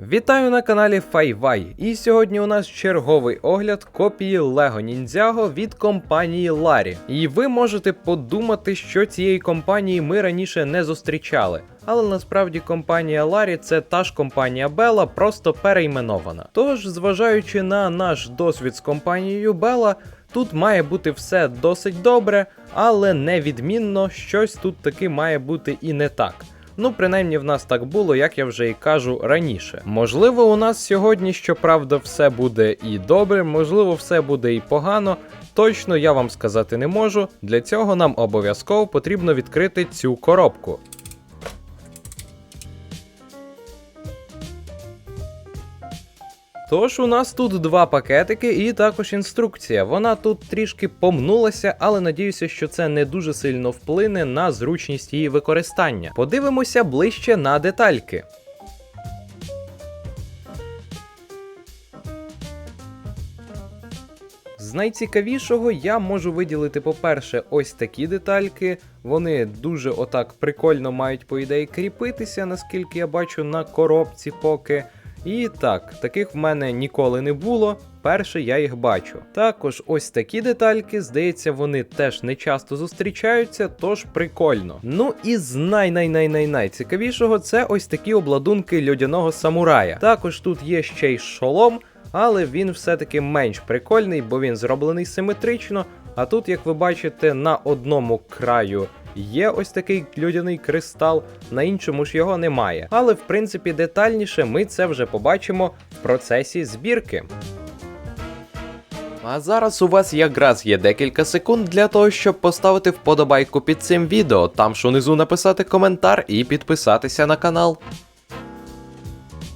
Вітаю на каналі FiVi. І сьогодні у нас черговий огляд копії Lego Ninjago від компанії Lari. І ви можете подумати, що цієї компанії ми раніше не зустрічали. Але насправді компанія Lari це та ж компанія Bella, просто перейменована. Тож, зважаючи на наш досвід з компанією Bella, тут має бути все досить добре, але невідмінно щось тут таки має бути і не так. Ну, принаймні в нас так було, як я вже і кажу раніше. Можливо, у нас сьогодні, щоправда, все буде і добре, можливо, все буде і погано. Точно я вам сказати не можу. Для цього нам обов'язково потрібно відкрити цю коробку. Тож у нас тут два пакетики і також інструкція. Вона тут трішки помнулася, але надіюся, що це не дуже сильно вплине на зручність її використання. Подивимося ближче на детальки. З найцікавішого я можу виділити, по-перше, ось такі детальки. Вони дуже отак прикольно мають, по ідеї, кріпитися, наскільки я бачу на коробці поки. І так, таких в мене ніколи не було. Перше я їх бачу. Також ось такі детальки, здається, вони теж не часто зустрічаються, тож прикольно. Ну і з най-най-най-най-найцікавішого це ось такі обладунки льодяного самурая. Також тут є ще й шолом, але він все-таки менш прикольний, бо він зроблений симетрично. А тут, як ви бачите, на одному краю Є ось такий людяний кристал, на іншому ж його немає. Але в принципі детальніше ми це вже побачимо в процесі збірки. А зараз у вас якраз є декілька секунд для того, щоб поставити вподобайку під цим відео, там ж унизу написати коментар і підписатися на канал.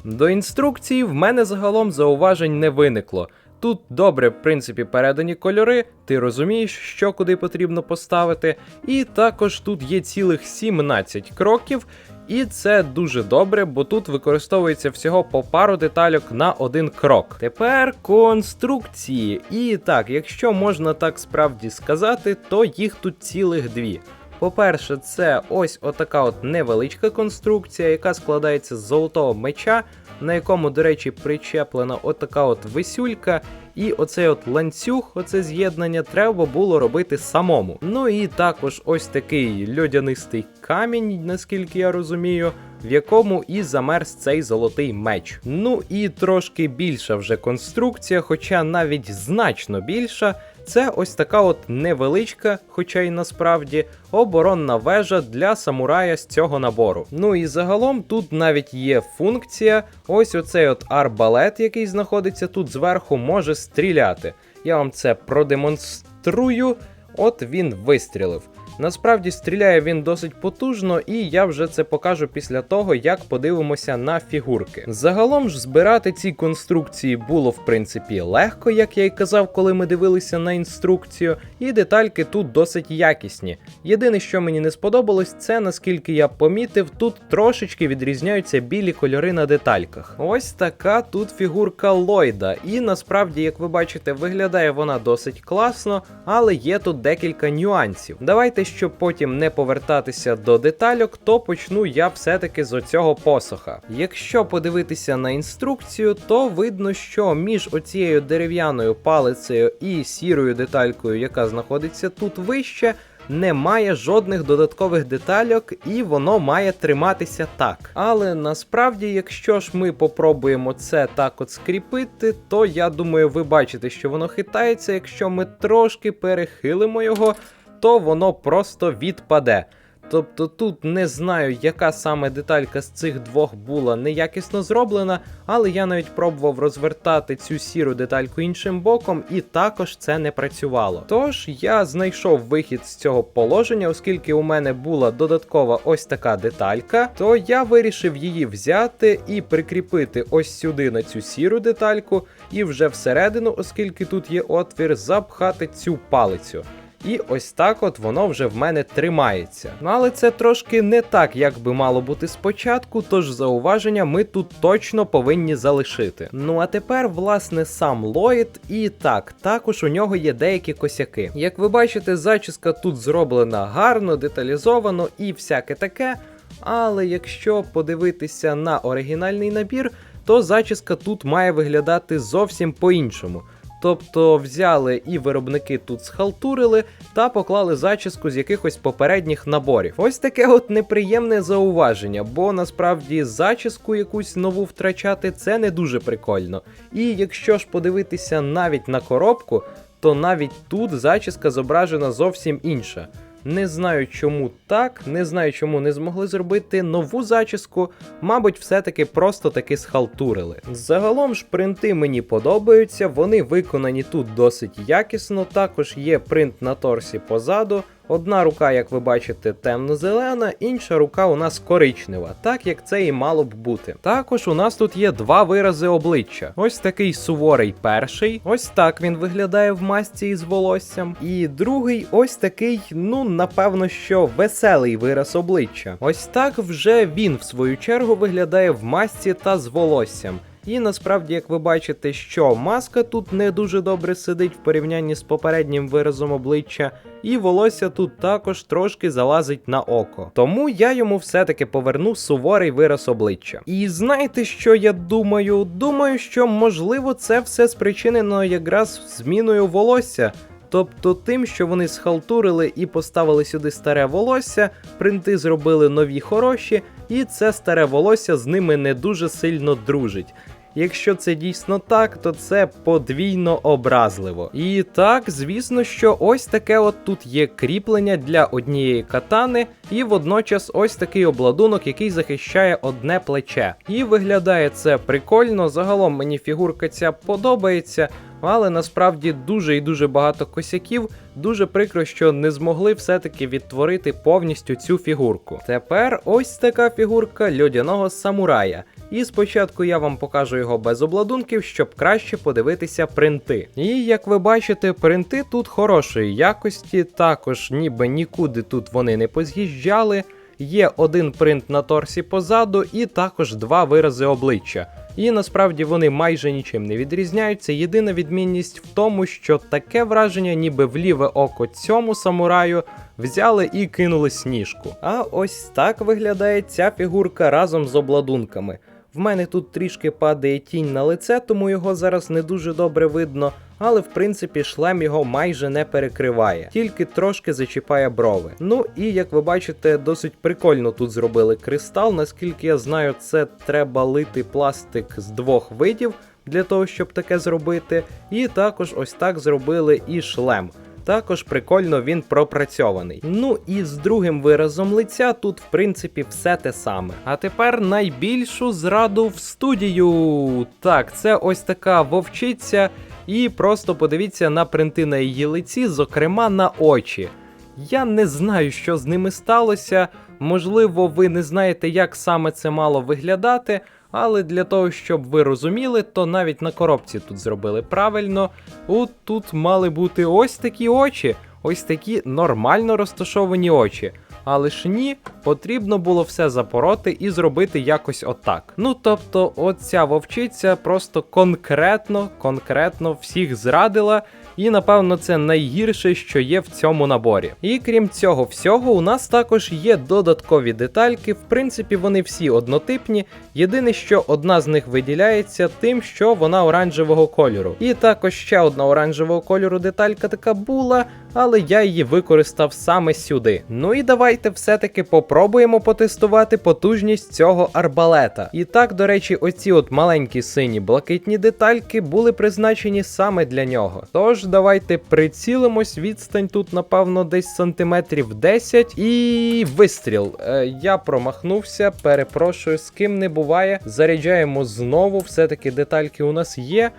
До інструкції в мене загалом зауважень не виникло. Тут добре, в принципі, передані кольори, ти розумієш, що куди потрібно поставити. І також тут є цілих 17 кроків, і це дуже добре, бо тут використовується всього по пару детальок на один крок. Тепер конструкції. І так, якщо можна так справді сказати, то їх тут цілих дві. По-перше, це ось отака от невеличка конструкція, яка складається з золотого меча, на якому, до речі, причеплена отака от висюлька, і оцей от ланцюг, оце з'єднання, треба було робити самому. Ну і також ось такий льодянистий камінь, наскільки я розумію. В якому і замерз цей золотий меч. Ну і трошки більша вже конструкція, хоча навіть значно більша. Це ось така от невеличка, хоча й насправді, оборонна вежа для самурая з цього набору. Ну і загалом тут навіть є функція, ось оцей от арбалет, який знаходиться тут зверху, може стріляти. Я вам це продемонструю. От він вистрілив. Насправді стріляє він досить потужно, і я вже це покажу після того, як подивимося на фігурки. Загалом ж збирати ці конструкції було в принципі легко, як я й казав, коли ми дивилися на інструкцію, і детальки тут досить якісні. Єдине, що мені не сподобалось, це наскільки я помітив, тут трошечки відрізняються білі кольори на детальках. Ось така тут фігурка Ллойда, і насправді, як ви бачите, виглядає вона досить класно, але є тут декілька нюансів. Давайте щоб потім не повертатися до детальок, то почну я все-таки з оцього посоха. Якщо подивитися на інструкцію, то видно, що між оцією дерев'яною палицею і сірою деталькою, яка знаходиться тут вище, немає жодних додаткових детальок, і воно має триматися так. Але насправді, якщо ж ми попробуємо це так от скріпити, то я думаю, ви бачите, що воно хитається. Якщо ми трошки перехилимо його, то воно просто відпаде. Тобто тут не знаю, яка саме деталька з цих двох була неякісно зроблена, але я навіть пробував розвертати цю сіру детальку іншим боком, і також це не працювало. Тож я знайшов вихід з цього положення, оскільки у мене була додаткова ось така деталька, то я вирішив її взяти і прикріпити ось сюди на цю сіру детальку, і вже всередину, оскільки тут є отвір, запхати цю палицю. І ось так от воно вже в мене тримається. Ну але це трошки не так, як би мало бути спочатку, тож зауваження ми тут точно повинні залишити. Ну а тепер, власне, сам Ллойд, і так, також у нього є деякі косяки. Як ви бачите, зачіска тут зроблена гарно, деталізовано і всяке таке. Але якщо подивитися на оригінальний набір, то зачіска тут має виглядати зовсім по-іншому. Тобто взяли і виробники тут схалтурили та поклали зачіску з якихось попередніх наборів. Ось таке от неприємне зауваження, бо насправді зачіску якусь нову втрачати це не дуже прикольно. І якщо ж подивитися навіть на коробку, то навіть тут зачіска зображена зовсім інша. Не знаю, чому так, не знаю, чому не змогли зробити нову зачіску. Мабуть, все-таки просто таки схалтурили. Загалом ж принти мені подобаються, вони виконані тут досить якісно. Також є принт на торсі позаду. Одна рука, як ви бачите, темно-зелена, інша рука у нас коричнева, так як це і мало б бути. Також у нас тут є два вирази обличчя. Ось такий суворий перший, ось так він виглядає в масці із волоссям. І другий ось такий, ну напевно, що веселий вираз обличчя. Ось так вже він, в свою чергу, виглядає в масці та з волоссям. І насправді, як ви бачите, що маска тут не дуже добре сидить в порівнянні з попереднім виразом обличчя, і волосся тут також трошки залазить на око. Тому я йому все-таки поверну суворий вираз обличчя. І знаєте, що я думаю? Думаю, що можливо це все спричинено якраз зміною волосся. Тобто тим, що вони схалтурили і поставили сюди старе волосся, принти зробили нові хороші, і це старе волосся з ними не дуже сильно дружить. Якщо це дійсно так, то це подвійно образливо. І так, звісно, що ось таке от тут є кріплення для однієї катани, і водночас ось такий обладунок, який захищає одне плече. І виглядає це прикольно. Загалом мені фігурка ця подобається. Але насправді дуже і дуже багато косяків. Дуже прикро, що не змогли все-таки відтворити повністю цю фігурку. Тепер ось така фігурка льодяного самурая. І спочатку я вам покажу його без обладунків, щоб краще подивитися принти. І як ви бачите, принти тут хорошої якості, також ніби нікуди тут вони не поз'їжджали. Є один принт на торсі позаду, і також два вирази обличчя. І насправді вони майже нічим не відрізняються. Єдина відмінність в тому, що таке враження, ніби в ліве око цьому самураю взяли і кинули сніжку. А ось так виглядає ця фігурка разом з обладунками. В мене тут трішки падає тінь на лице, тому його зараз не дуже добре видно. Але в принципі шлем його майже не перекриває, тільки трошки зачіпає брови. Ну і як ви бачите, досить прикольно тут зробили кристал. Наскільки я знаю, це треба лити пластик з двох видів для того, щоб таке зробити. І також ось так зробили і шлем. Також прикольно він пропрацьований. Ну і з другим виразом лиця тут, в принципі, все те саме. А тепер найбільшу зраду в студію. Так, це ось така вовчиця. І просто подивіться на принти на її лиці, зокрема на очі. Я не знаю, що з ними сталося. Можливо, ви не знаєте, як саме це мало виглядати. Але для того, щоб ви розуміли, то навіть на коробці тут зробили правильно. От тут мали бути ось такі очі, ось такі нормально розташовані очі. Але ж ні, потрібно було все запороти і зробити якось отак. Ну тобто, оця вовчиця просто конкретно, конкретно всіх зрадила. І напевно це найгірше, що є в цьому наборі. І крім цього всього, у нас також є додаткові детальки. В принципі, вони всі однотипні. Єдине, що одна з них виділяється тим, що вона оранжевого кольору. І також ще одна оранжевого кольору деталька така була, але я її використав саме сюди. Ну і давайте все-таки попробуємо потестувати потужність цього арбалета. І так, до речі, оці от маленькі сині блакитні детальки були призначені саме для нього. Тож давайте прицілимось. Відстань тут, напевно, десь сантиметрів 10. І вистріл. Е, я промахнувся, перепрошую, з ким не буває. Заряджаємо знову, все-таки детальки у нас є.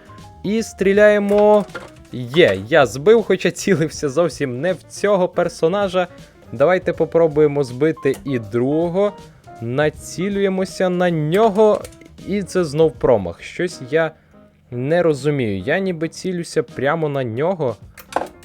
І стріляємо. Є, я збив, хоча цілився зовсім не в цього персонажа. Давайте попробуємо збити і другого. Націлюємося на нього. І це знов промах. Щось я не розумію. Я ніби цілюся прямо на нього.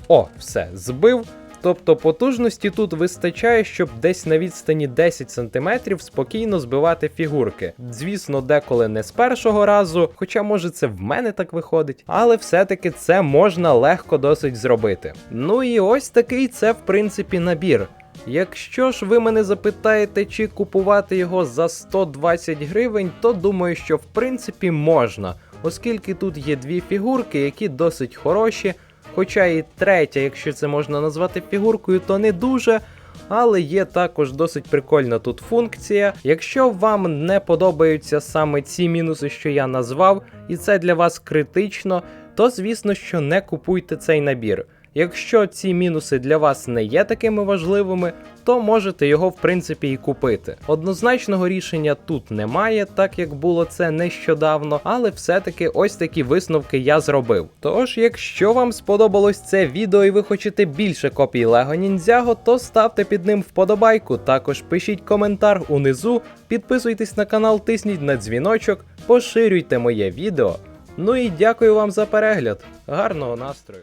О, все, збив. Тобто потужності тут вистачає, щоб десь на відстані 10 см спокійно збивати фігурки. Звісно, деколи не з першого разу, хоча може це в мене так виходить, але все-таки це можна легко досить зробити. Ну і ось такий це в принципі набір. Якщо ж ви мене запитаєте, чи купувати його за 120 гривень, то думаю, що в принципі можна, оскільки тут є дві фігурки, які досить хороші. Хоча і третя, якщо це можна назвати фігуркою, то не дуже. Але є також досить прикольна тут функція. Якщо вам не подобаються саме ці мінуси, що я назвав, і це для вас критично, то звісно, що не купуйте цей набір. Якщо ці мінуси для вас не є такими важливими, то можете його в принципі і купити. Однозначного рішення тут немає, так як було це нещодавно, але все-таки ось такі висновки я зробив. Тож, якщо вам сподобалось це відео і ви хочете більше копій Lego Ninjago, то ставте під ним вподобайку. Також пишіть коментар унизу, підписуйтесь на канал, тисніть на дзвіночок, поширюйте моє відео. Ну і дякую вам за перегляд. Гарного настрою!